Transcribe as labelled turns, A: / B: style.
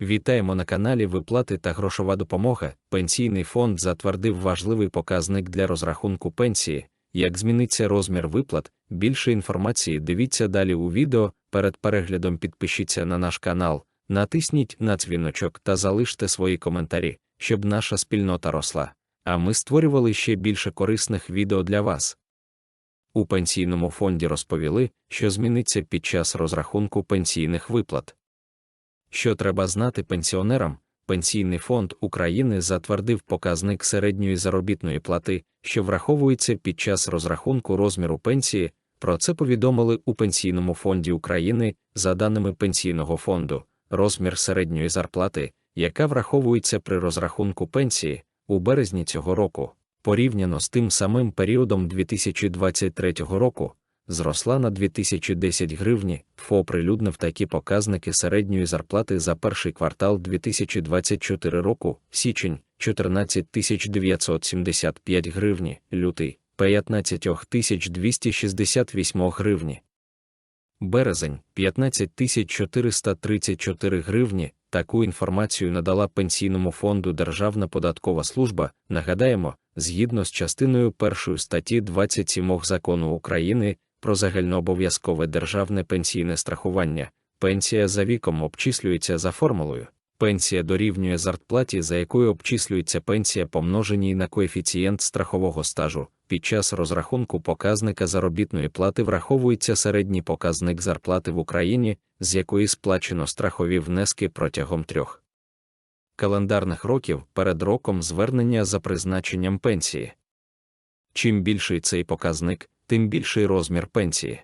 A: Вітаємо на каналі Виплати та грошова допомога. Пенсійний фонд затвердив важливий показник для розрахунку пенсії. Як зміниться розмір виплат, більше інформації дивіться далі у відео. Перед переглядом підпишіться на наш канал, натисніть на дзвіночок та залиште свої коментарі, щоб наша спільнота росла. А ми створювали ще більше корисних відео для вас. У пенсійному фонді розповіли, що зміниться під час розрахунку пенсійних виплат. Що треба знати пенсіонерам? Пенсійний фонд України затвердив показник середньої заробітної плати, що враховується під час розрахунку розміру пенсії. Про це повідомили у Пенсійному фонді України за даними пенсійного фонду. Розмір середньої зарплати, яка враховується при розрахунку пенсії у березні цього року, порівняно з тим самим періодом 2023 року, зросла на 2010 гривні, ФО оприлюднив такі показники середньої зарплати за перший квартал 2024 року, січень 14 975 гривні, лютий 15 268 гривні. Березень 15 434 гривні. Таку інформацію надала Пенсійному фонду Державна податкова служба. Нагадаємо, згідно з частиною першої статті 27 закону України про загальнообов'язкове державне пенсійне страхування, пенсія за віком обчислюється за формулою. Пенсія дорівнює зарплаті, за якою обчислюється пенсія, помноженій на коефіцієнт страхового стажу. Під час розрахунку показника заробітної плати враховується середній показник зарплати в Україні, з якої сплачено страхові внески протягом трьох календарних років перед роком звернення за призначенням пенсії. Чим більший цей показник, тим більший розмір пенсії.